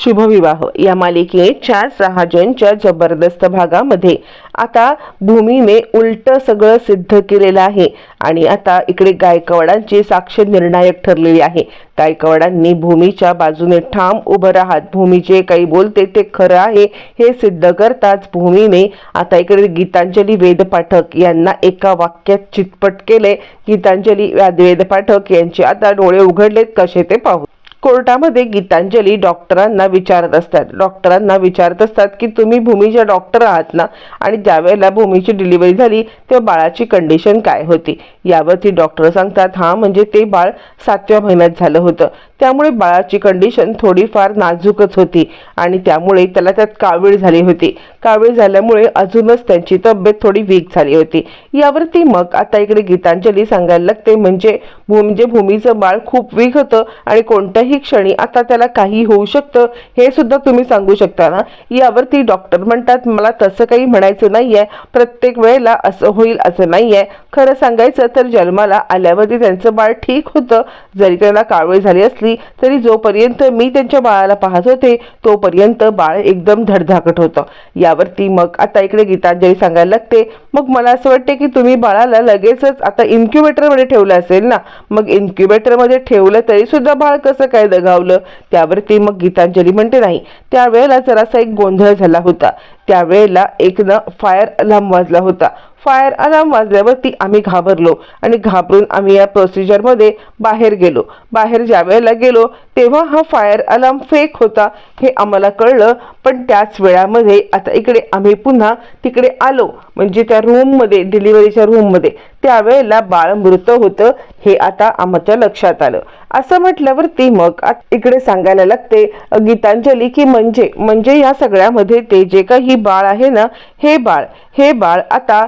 शुभविवाह. या मालिकेच्या सहा जूनच्या जबरदस्त भागामध्ये आता भूमीने उलट सगळं सिद्ध केलेलं आहे आणि आता इकडे गायकवाडांची साक्ष निर्णायक ठरलेली आहे. गायकवाडांनी भूमीच्या बाजूने ठाम उभं राहत भूमी जे काही बोलते ते खरं आहे हे सिद्ध करताच भूमीने आता इकडे गीतांजली वेद पाठक यांना एका वाक्यात चितपट केले गीतांजली वेद पाठक यांचे आता डोळे उघडलेत कसे ते पाहू. कोर्टामध्ये गीतांजली डॉक्टरांना विचारत असतात. डॉक्टरांना विचारत असतात की तुम्ही भूमीच्या डॉक्टर आहात ना? आणि ज्यावेळेला भूमीची डिलिव्हरी झाली तेव्हा बाळाची कंडिशन काय होती? यावरती डॉक्टर सांगतात हा म्हणजे ते बाळ सातव्या महिन्यात झालं होतं. त्यामुळे बाळाची कंडिशन थोडीफार नाजूकच होती आणि त्यामुळे त्याला त्यात कावीळ झाली होती. कावीळ झाल्यामुळे अजूनच त्यांची तब्येत थोडी वीक झाली होती. यावरती मग आता इकडे गीतांजली सांगायला लागते म्हणजे भू म्हणजे भूमीचं बाळ खूप वीक होतं आणि कोणत्याही क्षणी आता त्याला काही होऊ शकतं हे सुद्धा तुम्ही सांगू शकता ना? यावरती डॉक्टर म्हणतात मला तसं काही म्हणायचं नाही आहे प्रत्येक वेळेला असं होईल असं नाही आहे खरं सांगायचं तर जन्माला आल्यावरती त्यांचं बाळ ठीक होतं. जरी त्यांना कावीळ झाली असली तरी जोपर्यंत मी त्यांच्या बाळाला पाहत होते तोपर्यंत बाळ एकदम धडधाकट होतं. यावरती मग आता इकडे गीतांजली सांगायला लागते मग मला असं वाटते की तुम्ही बाळाला लगेचच आता इन्क्युबेटरमध्ये ठेवलं असेल ना? मग इन्क्युबेटरमध्ये ठेवलं तरी सुद्धा बाळ कसं काय दगावलं? त्यावर ते मग गीतांजली म्हणते नाही. त्यावेळेला जरासा एक गोंधळ झाला होता. त्यावेळेला एकनं फायर अलार्म वाजला होता. फायर अलार्म वाजल्यावरती आम्ही घाबरलो आणि घाबरून आम्ही या प्रोसिजरमध्ये बाहेर गेलो. बाहेर ज्या वेळेला गेलो तेव्हा हा फायर अलार्म फेक होता हे आम्हाला कळलं. पण त्याच वेळामध्ये आता इकडे आम्ही पुन्हा तिकडे आलो म्हणजे त्या रूममध्ये डिलिव्हरीच्या रूममध्ये त्यावेळेला बाळ मृत होतं हे आता आमच्या लक्षात आलं. असं म्हटल्यावरती मग इकडे सांगायला लागते गीतांजली की म्हणजे म्हणजे या सगळ्यामध्ये ते जे काही बाळ आहे ना हे बाळ हे बाळ आता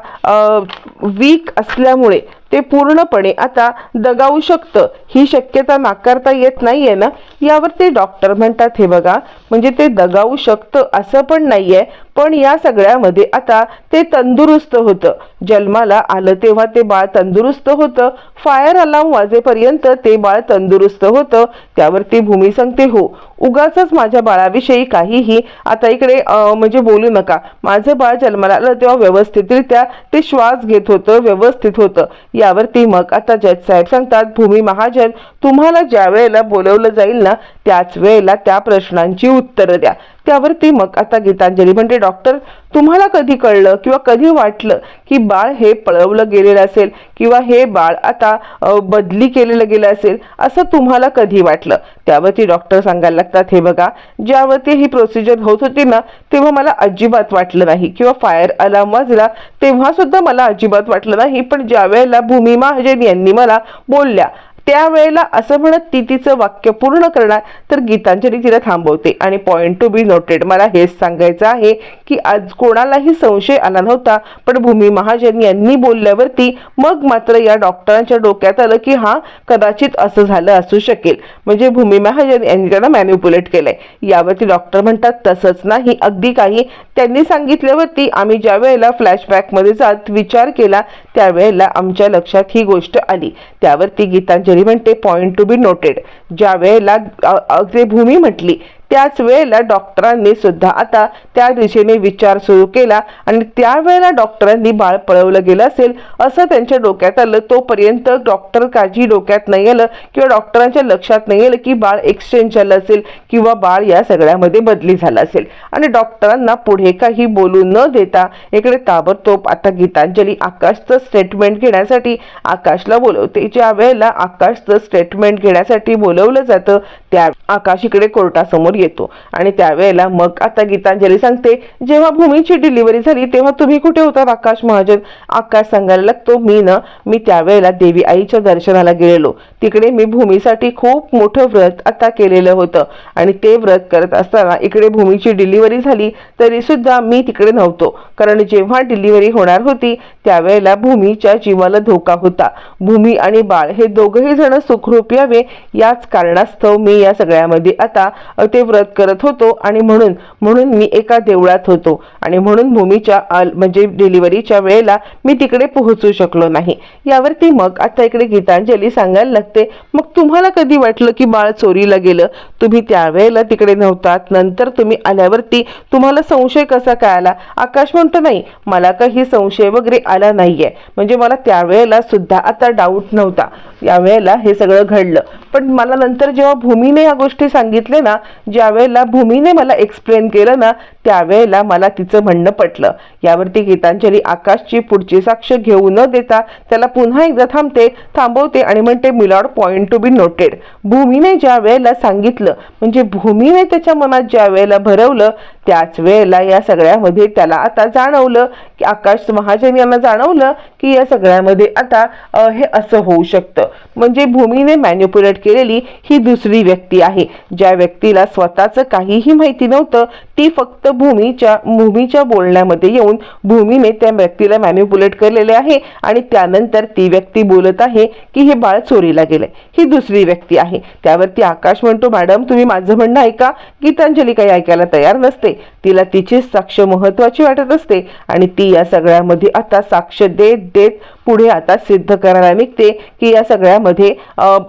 वीक असल्यामुळे ते पूर्णपणे आता दगावू शकतं. ही शक्यता नाकारता येत नाहीये ना यावरती डॉक्टर म्हणतात हे बघा म्हणजे ते दगावू शकतं असं पण नाहीये पण या सगळ्यामध्ये आता ते तंदुरुस्त होतं. जन्माला आलं तेव्हा ते बाळ तंदुरुस्त होतं. फायर अलार्म वाजेपर्यंत ते बाळ तंदुरुस्त होतं. त्यावरती भूमी सांगते हो उगाच माझ्या बाळाविषयी काहीही आता इकडे म्हणजे बोलू नका. माझं बाळ जन्माला आलं तेव्हा व्यवस्थितरित्या ते श्वास घेत होतं व्यवस्थित होतं. यावरती मग आता जज साहेब सांगतात भूमी महाजन तुम्हाला ज्या वेळेला बोलवलं जाईल ना त्याच वेळेला त्या प्रश्नांची उत्तरं द्या. त्यावरती मग आता गीतांजली म्हणजे डॉक्टर तुम्हाला कधी कळलं किंवा कधी वाटलं की बाळ हे पळवलं गेलेलं असेल किंवा हे बाळ आता बदली केलेलं गेलं असेल असं तुम्हाला कधी वाटलं? त्यावरती डॉक्टर सांगायला लागतात हे बघा ज्यावरती ही प्रोसिजर होत होती ना तेव्हा मला अजिबात वाटलं नाही किंवा फायर अलार्म वाजला तेव्हा सुद्धा मला अजिबात वाटलं नाही. पण ज्या वेळेला भूमी महाजन यांनी मला बोलल्या त्यावेळेला असं म्हणत ती तिचं वाक्य पूर्ण करणार तर गीतांजली तिला थांबवते. आणि पॉईंट टू बी नोटेड मला हेच सांगायचं आहे की आज कोणालाही संशय आला नव्हता पण भूमी महाजन यांनी बोलल्यावरती मग मात्र या डॉक्टरांच्या डोक्यात आलं की हा कदाचित असं झालं असू शकेल. म्हणजे भूमी महाजन यांनी त्यांना मॅन्युप्युलेट केलंय. यावरती डॉक्टर म्हणतात तसंच नाही. अगदी काही. त्यांनी सांगितल्यावरती आम्ही ज्या वेळेला फ्लॅशबॅकमध्ये जात विचार केला त्यावेळेला आमच्या लक्षात ही गोष्ट आली. त्यावरती गीतांजली म्हणते पॉईंट टू बी नोटेड ज्या वेळेला अग्रभूमी भूमी म्हटली त्याच वेळेला डॉक्टरांनी सुद्धा आता त्या दिशेने विचार सुरू केला आणि त्यावेळेला डॉक्टरांनी बाळ पळवलं गेलं असेल असं त्यांच्या डोक्यात आलं. तोपर्यंत डॉक्टर काळजी डोक्यात नाही आलं किंवा डॉक्टरांच्या लक्षात नाही आलं की बाळ एक्सचेंज झालं असेल किंवा बाळ या सगळ्यामध्ये बदली झाला असेल. आणि डॉक्टरांना पुढे काही बोलू न देता इकडे ताबडतोब आता गीतांजली आकाशचं स्टेटमेंट घेण्यासाठी आकाशला बोलवते. ज्या वेळेला आकाशचं स्टेटमेंट घेण्यासाठी बोलवलं जातं त्या आकाश इकडे कोर्टासमोर येतो. आणि त्यावेळेला मग आता गीतांजली सांगते जेव्हा भूमीची डिलिव्हरी झाली तेव्हा तुम्ही कुठे होतात आकाश महाजन? आकाश सांगायला लागतो मी ना मी त्यावेळेला देवी आईच्या दर्शनाला गेलेलो. तिकडे मी भूमीसाठी खूप मोठं व्रत आता केलेलं होतं. आणि ते व्रत करत असताना इकडे भूमीची डिलिव्हरी झाली तरी सुद्धा मी तिकडे नव्हतो. कारण जेव्हा डिलिव्हरी होणार होती त्यावेळेला भूमीच्या जीवाला धोका होता. भूमी आणि बाळ हे दोघही जण सुखरूप यावे याच कारणास्तव मी या सगळ्यामध्ये आता ते व्रत करत होतो आणि म्हणून म्हणून मी एका देवळात होतो आणि म्हणून भूमीच्या आल म्हणजे डिलिव्हरीच्या वेळेला मी तिकडे पोहोचू शकलो नाही. यावरती मग आता इकडे गीतांजली सांगायला लागते. मग तुम्हाला कधी वाटलं की बाळ चोरीला गेलं? तुम्ही त्यावेळेला तिकडे नव्हतात. नंतर तुम्ही आल्यावरती तुम्हाला संशय कसा काय आला? आकाश म्हणतो नाही मला काही संशय वगैरे आला नाहीये. म्हणजे मला त्यावेळेला सुद्धा आता डाऊट नव्हता. यावेळेला हे सगळं घडलं. पण मला नंतर जेव्हा भूमीने या गोष्टी सांगितले ना ज्या वेळेला भूमीने मला एक्सप्लेन केलं ना त्यावेळेला मला तिचं म्हणणं पटलं. यावरती गीतांजली आकाशची पुढची साक्ष घेऊ न देता त्याला पुन्हा एकदा थांबते थांबवते आणि म्हणते milord point to be noted. भूमीने ज्या वेळेला सांगितलं म्हणजे भूमीने त्याच्या मनात ज्या वेळेला भरवलं त्याच वेळेला या सगळ्यामध्ये त्याला आता जाणवलं की आकाश महाजन यांना जाणवलं की या सगळ्यामध्ये आता हे असं होऊ शकतं. म्हणजे भूमीने मॅन्युप्युलेट केलेली ही दुसरी व्यक्ती आहे. ज्या व्यक्तीला स्वतःचं काहीही माहिती नव्हतं ती फक्त भूमीच्या भूमीच्या बोलण्यामध्ये येऊन भूमीने त्या व्यक्तीला मॅन्युप्युलेट केलेले आहे आणि त्यानंतर ती व्यक्ती बोलत आहे की हे बाळ चोरीला गेलंय. ही दुसरी व्यक्ती आहे. त्यावरती आकाश म्हणतो मॅडम तुम्ही माझं म्हणणं ऐका. गीतांजली काही ऐकायला तयार नसते. तिला तिची साक्ष महत्वाची वाटत असते आणि ती या सगळ्यामध्ये आता साक्ष देत देत पुढे आता सिद्ध करायला निघते की या सगळ्यामध्ये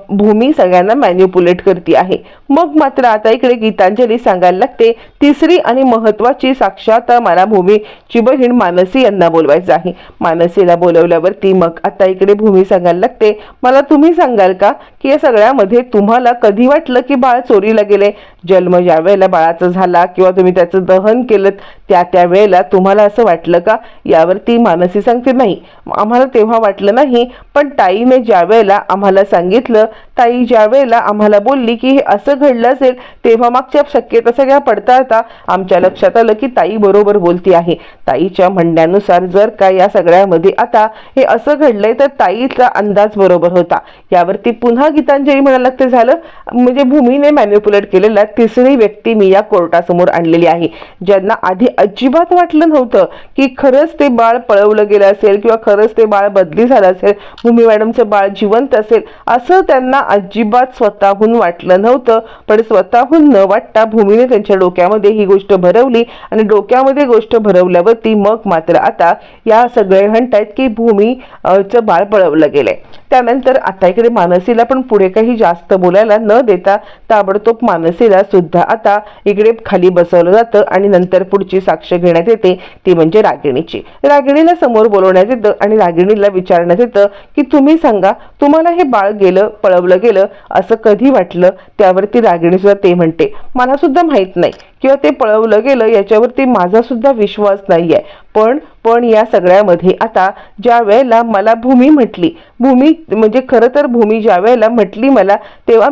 भूमी सगळ्यांना मॅन्युपुलेट करते आहे. मग मात्र आता इकडे गीतांजली सांगायला लागते तिसरी आणि महत्वाची साक्षात मला भूमीची बहीण मानसी यांना बोलवायचं आहे. मानसीला बोलवल्यावरती मग आता इकडे भूमी सांगायला लागते मला तुम्ही सांगाल का की या सगळ्यामध्ये तुम्हाला कधी वाटलं की बाळ चोरीला गेले? जन्म ज्या वेळेला बाळाचा झाला किंवा तुम्ही त्याचं दहन केलं त्या त्या वेळेला तुम्हाला असं वाटलं का? यावरती मानसी सांगते नाही आम्हाला तेव्हा वाटलं नाही पण ताईने ज्या वेळेला आम्हाला सांगितलं ताई ज्या वेळेला आम्हाला बोलली की हे असं घडलं असेल तेव्हा मागच्या शक्यता सगळ्या पडताळता आमच्या लक्षात आलं की ताई बरोबर बोलती आहे. ताईच्या म्हणण्यानुसार जर का या सगळ्यामध्ये आता हे असं घडलंय तर ताईचा अंदाज बरोबर होता. यावरती पुन्हा गीतांजली म्हणायला लागते झालं? म्हणजे भूमीने मॅन्युप्युलेट केलेला तिसरी व्यक्ती मी या कोर्टासमोर आणलेली आहे. ज्यांना आधी अजिबात वाटलं नव्हतं की खरंच ते बाळ पळवलं गेलं असेल किंवा खरंच ते बाळ बदली झालं असेल भूमी मॅडमचं बाळ जिवंत असेल असं त्यांना अजिबात स्वतःहून वाटलं नव्हतं. पण स्वतःहून न वाटता भूमीने त्यांच्या डोक्यामध्ये ही गोष्ट भरवली आणि डोक्यामध्ये गोष्ट भरवल्यावरती मग मात्र आता या सगळे म्हणतायत की भूमीचं बाळ पळवलं गेलंय. त्यानंतर आता इकडे मानसीला पण पुढे काही जास्त बोलायला न देता ताबडतोब मानसीला सुद्धा आता इकडे खाली बसवलं जातं आणि नंतर पुढची साक्ष घेण्यात येते. ती म्हणजे रागिणीची. रागिणीला समोर बोलवण्यात येतं आणि रागिणीला विचारण्यात येतं की तुम्ही सांगा तुम्हाला हे बाळ गेलं पळवलं गेलं असं कधी वाटलं? त्यावरती रागिणी सुद्धा ते म्हणते मला सुद्धा माहीत नाही. किंवा ते पळवलं गेलं याच्यावरती माझा सुद्धा विश्वास आहे पण पण या सगळ्यामध्ये आता ज्या वेळेला मला भूमी म्हटली भूमी म्हणजे खरं तर भूमी ज्या वेळेला म्हटली मला तेव्हा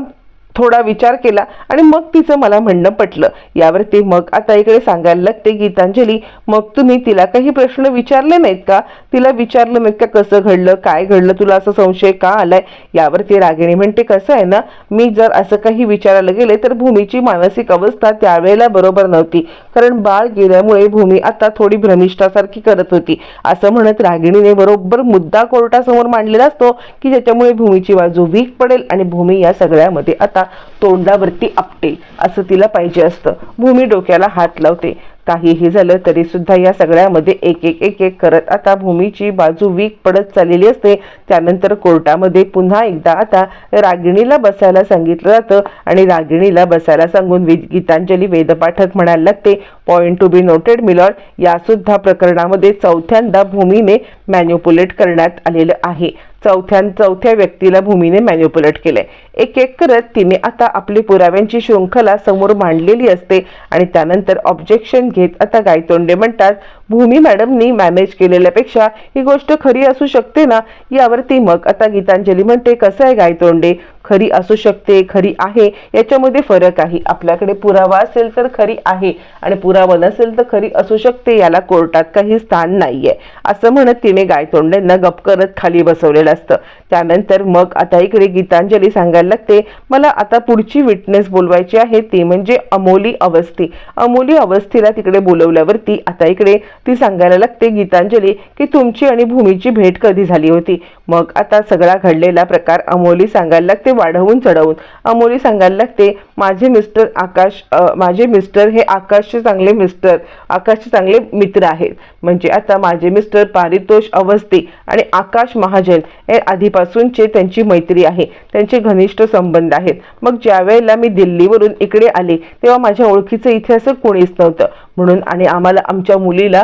थोडा विचार केला आणि मग तिचं मला म्हणणं पटलं. यावरती मग आता इकडे सांगायला लागते गीतांजली मग तुम्ही तिला काही प्रश्न विचारले नाहीत का? तिला विचारलं नाहीत का कसं घडलं काय घडलं तुला असं संशय का आलाय? यावरती रागिणी म्हणते कसं आहे ना मी जर असं काही विचारायला गेले तर भूमीची मानसिक अवस्था त्यावेळेला बरोबर नव्हती. कारण बाळ गेल्यामुळे भूमी आता थोडी भ्रमिष्ठासारखी करत होती. असं म्हणत रागिणीने बरोबर मुद्दा कोर्टासमोर मांडलेला असतो की ज्याच्यामुळे भूमीची बाजू वीक पडेल आणि भूमी या सगळ्यामध्ये आता तोंडावरती आपटे असं तिला पाहिजे असतं. भूमी डोक्याला हात लावते. काहीही झालं तरी सुद्धा या सगळ्यामध्ये एक एक एक एक करत आता भूमीची बाजू वीक पडत चाललेली असते. त्यानंतर कोर्टामध्ये पुन्हा एकदा आता रागिणीला बसायला सांगितलं जातं आणि रागिणीला बसायला सांगून वेद गीतांजली वेदपाठक म्हणायला लागते point to be noted milord या सुद्धा प्रकरणामध्ये चौथ्यांदा भूमीने मॅन्युप्युलेट करण्यात आलेलं आहे. चौथ्या चौथ्या व्यक्तीला भूमीने मॅन्युपुलेट केलंय. एक एक करत तिने आता आपली पुराव्यांची शृंखला समोर मांडलेली असते आणि त्यानंतर ऑब्जेक्शन घेत आता गायतोंडे म्हणतात भूमी मॅडमनी मॅनेज केलेल्यापेक्षा ही गोष्ट खरी असू शकते ना? यावरती मग आता गीतांजली म्हणते कसं आहे गायतोंडे? खरी असू शकते खरी आहे याच्यामध्ये फरक आहे. आपल्याकडे पुरावा असेल तर खरी आहे आणि पुरावा नसेल तर खरी असू शकते याला कोर्टात काही स्थान नाहीये. असं म्हणत तिने गायतोंडेंना गप करत खाली बसवलेलं असतं. त्यानंतर मग आता इकडे गीतांजली सांगायला लागते मला आता पुढची विटनेस बोलवायची आहे ती म्हणजे अमोली अवस्थी. अमोली अवस्थीला तिकडे बोलवल्यावरती आता इकडे ती सांगायला लागते गीतांजली की तुमची आणि भूमीची भेट कधी झाली होती? मग आता सगळा घडलेला प्रकार अमोली सांगायला लागते वाढवून चढवून. अमोली सांगायला लागते माझे मिस्टर आकाश माझे मिस्टर हे आकाशचे चांगले मिस्टर आकाशचे चांगले मित्र आहेत. म्हणजे आता माझे मिस्टर पारितोष अवस्थी आणि आकाश महाजन हे आधीपासूनचे त्यांची मैत्री आहे. त्यांचे घनिष्ठ संबंध आहेत. मग ज्या वेळेला मी दिल्लीवरून इकडे आले तेव्हा माझ्या ओळखीचं इथे असं कोणीच नव्हतं. म्हणून आणि आम्हाला आमच्या मुलीला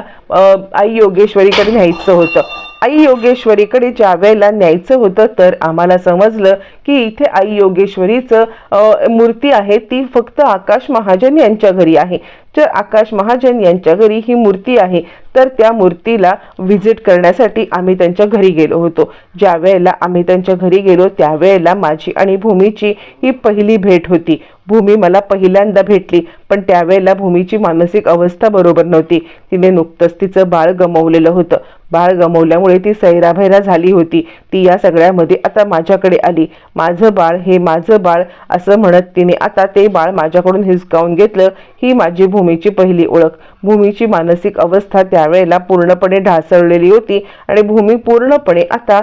आई योगेश्वरीकडे न्यायचं होतं. आई योगेश्वरीकडे ज्या वेळेला न्यायचं होतं तर आम्हाला समजलं की इथे आई योगेश्वरीचं मूर्ती आहे. ती फक्त आकाश महाजन यांच्या घरी आहे. जर आकाश महाजन यांच्या घरी ही मूर्ती आहे. तर त्या मूर्तीला व्हिजिट करण्यासाठी आम्ही त्यांच्या घरी गेलो होतो. ज्या वेळेला आम्ही त्यांच्या घरी गेलो त्यावेळेला माझी आणि भूमीची ही पहिली भेट होती. भूमी मला पहिल्यांदा भेटली पण त्यावेळेला भूमीची मानसिक अवस्था बरोबर नव्हती. तिने नुकतंच तिचं बाळ गमावलेलं होतं. बाळ गमावल्यामुळे ती सैराभैरा झाली होती. ती या सगळ्यामध्ये आता माझ्याकडे आली. माझं बाळ हे माझं बाळ असं म्हणत तिने आता ते बाळ माझ्याकडून हिसकावून घेतलं. ही माझी भूमी भूमीची पहिली ओळख. भूमीची मानसिक अवस्था त्यावेळेला पूर्णपणे ढासळलेली होती आणि भूमी पूर्णपणे आता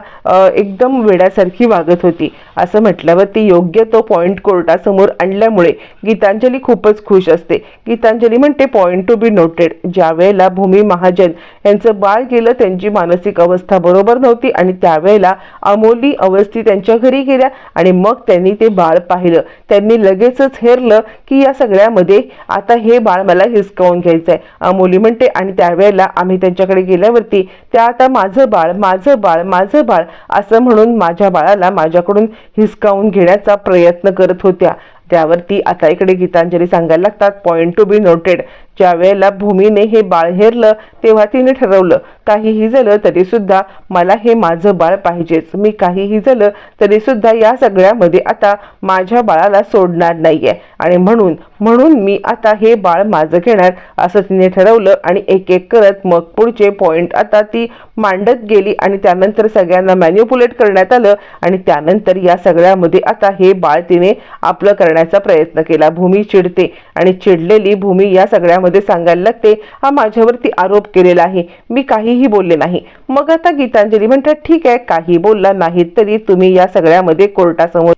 एकदम वेड्यासारखी वागत होती. असं म्हटल्यावर ती योग्य तो पॉईंट कोर्टासमोर आणल्यामुळे गीतांजली खूपच खुश असते. गीतांजली म्हणते पॉईंट टू बी नोटेड ज्या वेळेला भूमी महाजन यांचं बाळ गेलं त्यांची मानसिक अवस्था बरोबर नव्हती आणि त्यावेळेला अमोली अवस्थी त्यांच्या घरी गेल्या आणि मग त्यांनी ते बाळ पाहिलं. त्यांनी लगेचच हेरलं की या सगळ्यामध्ये आता हे बाळ मला हिसकावून घ्यायचं आहे अमोली म्हणते आणि त्यावेळेला आम्ही त्यांच्याकडे गेल्यावरती त्या आता माझं बाळ माझं बाळ माझं बाळ असं म्हणून माझ्या बाळाला माझ्याकडून हिसकावून घेण्याचा प्रयत्न करत होत्या. त्यावरती आता इकडे गीतांजली सांगायला लागतात. पॉईंट टू बी नोटेड ज्या वेळेला भूमीने हे बाळ हेरलं तेव्हा तिने ठरवलं काहीही झालं तरी सुद्धा मला हे माझं बाळ पाहिजेच. मी काहीही झालं तरी सुद्धा या सगळ्यामध्ये आता माझ्या बाळाला सोडणार नाहीये. आणि म्हणून म्हणून मी आता हे बाळ माझं घेणार असं तिने ठरवलं आणि एक एक करत मग पुढचे पॉइंट आता ती मांडत गेली आणि त्यानंतर सगळ्यांना मॅन्युपुलेट करण्यात आलं आणि त्यानंतर या सगळ्यामध्ये आता हे बाळ तिने आपलं करण्याचा प्रयत्न केला. भूमी चिडते आणि चिडलेली भूमी या सगळ्या सगळ्यामध्ये सांगायला लागते हा माझ्यावरती आरोप केलेला आहे. मी काहीही बोलले नाही. मग आता गीतांजली म्हणतात ठीक आहे काही बोलला नाही तरी तुम्ही या सगळ्यामध्ये कोर्टासमोर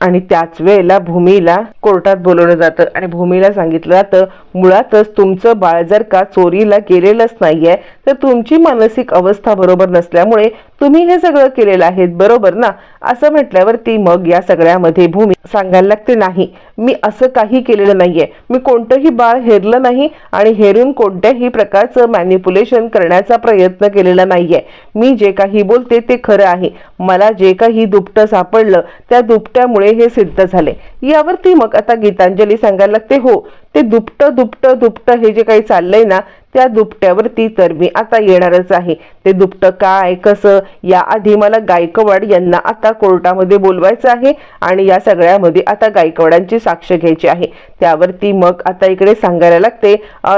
आणि त्याच वेळेला भूमीला कोर्टात बोलवलं जातं. आणि भूमीला सांगितलं जातं मुळातच तुमचं बाळ जर का चोरीला गेलेलंच नाहीये तर तुमची मानसिक अवस्था बरोबर नसल्यामुळे तुम्ही हे सगळं केलेलं आहे बरोबर ना? असं म्हटल्यावरती मग या सगळ्यामध्ये भूमी सांगायला लागते नाही मी असं काही केलेलं नाहीये. मी कोणतंही बाळ हेरलं नाही आणि हेरून कोणत्याही प्रकारचं मॅनिप्युलेशन करण्याचा प्रयत्न केलेला नाहीये. मी जे काही बोलते ते खरं आहे. मला जे काही दुपटं सापडलं त्या दुपट्यामुळे हे सिद्ध झाले. यावरती मग आता गीतांजली सांगायला लागते हो ते दुपटं दुपटं दुपटं हे जे काही चाललंय ना त्या दुपट्यावरती तर मी आता येणारच आहे. ते दुपटं काय कसं? याआधी मला गायकवाड यांना आता कोर्टामध्ये बोलवायचं आहे आणि या सगळ्यामध्ये आता गायकवाडांची साक्ष घ्यायची आहे. त्यावरती मग आता इकडे सांगायला लागते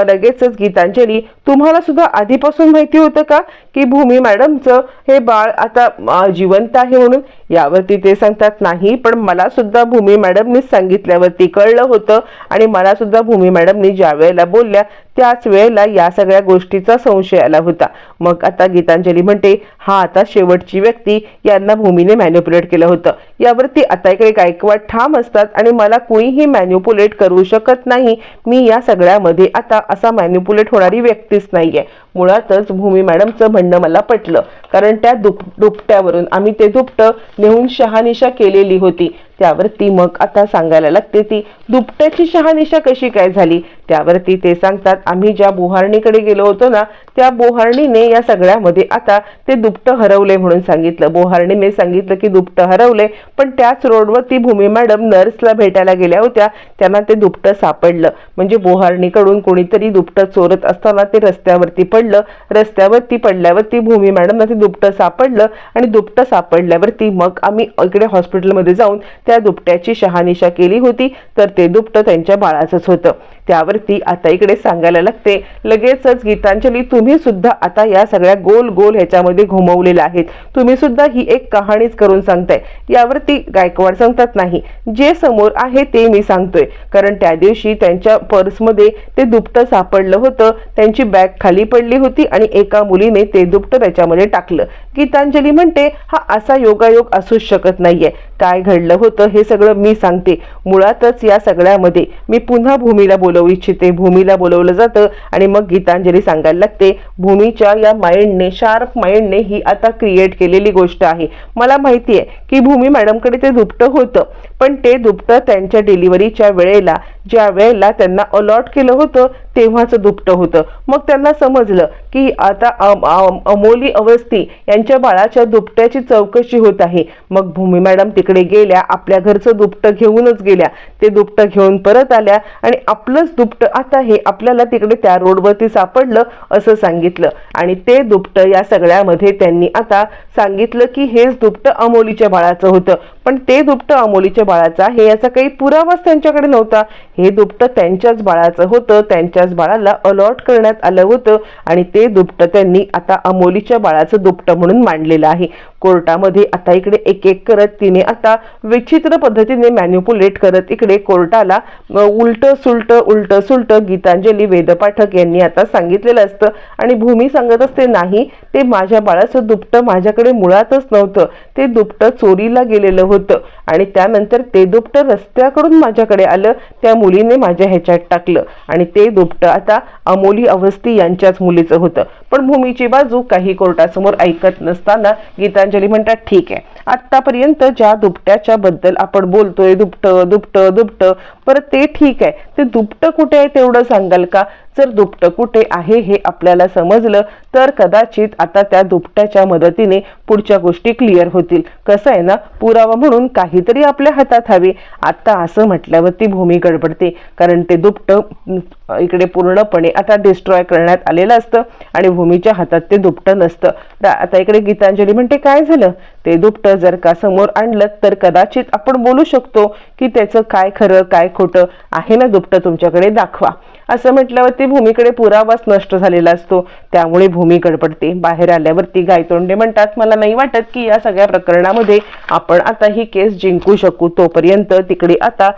लगेचच गीतांजली तुम्हाला सुद्धा आधीपासून माहिती होतं का की भूमी मॅडमचं हे बाळ आता जिवंत आहे म्हणून? यावरती ते सांगतात नाही पण मला सुद्धा भूमी मॅडमनीच सांगितल्यावरती कळलं होतं आणि मला सुद्धा भूमी मॅडमनी ज्या वेळेला बोलल्या त्याच वेळेला या सगळ्या गोष्टीचा संशय आला होता. मग आता गीतांजली म्हणते हा आता शेवटची व्यक्ती यांना भूमीने मॅन्युपुलेट केलं होतं. यावरती आता इकडे गायकवाड ठाम असतात आणि मला कुणीही मॅन्युपुलेट करू शकत नाही. मी या सगळ्यामध्ये आता असा मॅन्युपुलेट होणारी व्यक्तीच नाहीये. मुळातच भूमी मॅडमचं म्हणणं मला पटलं. कारण त्या दुप दुपट्यावरून आम्ही ते दुपटं नेहून शहानिशा केलेली होती. त्यावरती मग आता सांगायला लागते ती दुपट्याची शहानिशा कशी काय झाली? त्यावरती ते सांगतात आम्ही ज्या बोहारणीकडे गेलो होतो ना त्या बोहारणीने या सगळ्यामध्ये आता ते दुपटं हरवले म्हणून सांगितलं. बोहारणीने सांगितलं की दुपटं हरवले पण त्याच रोडवरती भूमी मॅडम नर्सला भेटायला गेल्या होत्या त्यांना ते दुपटं सापडलं. म्हणजे बोहारणीकडून कोणीतरी दुपटं चोरत असताना ते रस्त्यावरती पडलं. रस्त्यावरती पडल्यावरती भूमी मॅडमना ते दुपटं सापडलं आणि दुपटं सापडल्यावरती मग आम्ही इकडे हॉस्पिटलमध्ये जाऊन त्या दुपट्याची शहानिशा केली होती तर ते दुपटं त्यांच्या बाळाचंच होतं. त्यावरती आता इकडे सांगायला लागते लगेचच गीतांजली तुम्ही सुद्धा आता या सगळ्या गोल गोल ह्याच्यामध्ये घुमवलेल्या आहेत. तुम्ही सुद्धा ही एक कहाणीच करून सांगताय. यावरती गायकवाड सांगतात नाही. जे समोर आहे ते मी सांगतोय. कारण त्या दिवशी त्यांच्या पर्समध्ये ते दुपटं सापडलं होतं त्यांची बॅग खाली पडली होती आणि एका मुलीने ते दुपटं त्याच्यामध्ये टाकलं. गीतांजली म्हणते हा असा योगायोग असूच शकत नाहीये. काय घडलं होतं हे सगळं मी सांगते. मुळातच या सगळ्यामध्ये मी पुन्हा भूमीला बोलवू इच्छिते भूमीला बोलवलं जातं आणि मग गीतांजली सांगायला लागते भूमीच्या या माइंडने शार्प माइंडने ही आता क्रिएट केलेली गोष्ट आहे. मला माहिती आहे की भूमी मॅडमकडे ते दुपटं होतं पण ते दुपटं त्यांच्या डिलिव्हरीच्या वेळेला ज्या वेळेला त्यांना अलॉट केलं होतं तेव्हाचं दुपटं होतं. मग त्यांना समजलं की आता अम- अम- अमोली अवस्थी यांच्या बाळाच्या दुपट्याची चौकशी होत आहे. मग भूमी मॅडम तिकडे गेल्या आपल्या घरचं दुपटं घेऊनच गेल्या. ते दुपटं घेऊन परत आल्या आणि आपलंच दुपटं आता हे आपल्याला तिकडे त्या रोडवरती सापडलं असं सांगितलं. आणि ते दुपटं या सगळ्यामध्ये त्यांनी आता सांगितलं की हेच दुपटं अमोलीच्या बाळाचं होतं. पण ते दुपटं अमोलीच्या बाळाचं आहे याचा काही पुरावाच त्यांच्याकडे नव्हता. हे दुपटं त्यांच्याच बाळाचं होतं. त्यांच्याच बाळाला अलॉट करण्यात आलं होतं आणि ते दुपटं त्यांनी आता अमोलीच्या बाळाचं दुपटं म्हणून मांडलेलं आहे. कोर्टामध्ये आता इकडे एक एक करत तिने आता विचित्र पद्धतीने मॅन्युपुलेट करत इकडे कोर्टाला उलट सुलट उलट सुलट गीतांजली वेदपाठक यांनी आता सांगितलेलं असतं. आणि भूमी सांगत असते नाही ते माझ्या बाळाचं दुपटं माझ्याकडे मुळातच नव्हतं. ते दुपटं चोरीला गेलेलं होतं. आणि त्यानंतर ते दुपटं रस्त्याकडून माझ्याकडे आलं. त्या मुलीने माझ्या ह्याच्यात टाकलं. आणि ते दुपटं आता अमोली अवस्थी यांच्याच मुलीचं होतं. पण भूमीची बाजू काही कोर्टासमोर ऐकत नसताना गीतांजली म्हणतात ठीक आहे. आतापर्यंत ज्या दुपट्याच्या बद्दल आपण बोलतोय दुपटं दुपटं दुपटं परत ते ठीक आहे. ते दुपटं कुठे आहे तेवढं सांगाल का? जर दुपटं कुठे आहे हे आपल्याला समजलं तर कदाचित आता त्या दुपट्याच्या मदतीने पुढच्या गोष्टी क्लिअर होतील. कसं आहे ना पुरावा म्हणून काहीतरी आपल्या हातात हवे. आता असं म्हटल्यावरती भूमी गडबडते कारण ते दुपटं इकडे पूर्णपणे आता डिस्ट्रॉय करण्यात आलेलं असतं आणि भूमीच्या हातात ते दुपटं नसतं. आता इकडे गीतांजली म्हणते काय झालं? ते दुपटं जर का समोर आणलं तर कदाचित आपण बोलू शकतो की त्याचं काय खरं काय खोटं आहे ना दुपटं तुमच्याकडे? दाखवा. असं म्हटल्यावर म्हटल्यावरती भूमीकडे पुरावाच नष्ट झालेला असतो. त्यामुळे भूमी गडबडते. बाहेर आल्यावरती गायतोंडे म्हणतात मला नाही वाटत की या सगळ्या प्रकरणामध्ये आपण आता ही केस जिंकू शकू. तोपर्यंत तिकडे आता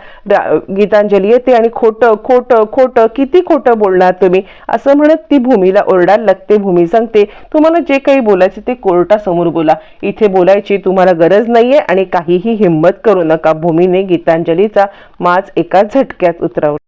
गीतांजली येते आणि खोटं खोटं खोटं किती खोटं बोलणार तुम्ही? असं म्हणत ती भूमीला ओरडायला लागते भूमी सांगते तुम्हाला जे काही बोलायचे ते कोर्टासमोर बोला. इथे बोलायची तुम्हाला गरज नाहीये आणि काहीही हिंमत करू नका. भूमीने गीतांजलीचा माज एका झटक्यात उतरवला.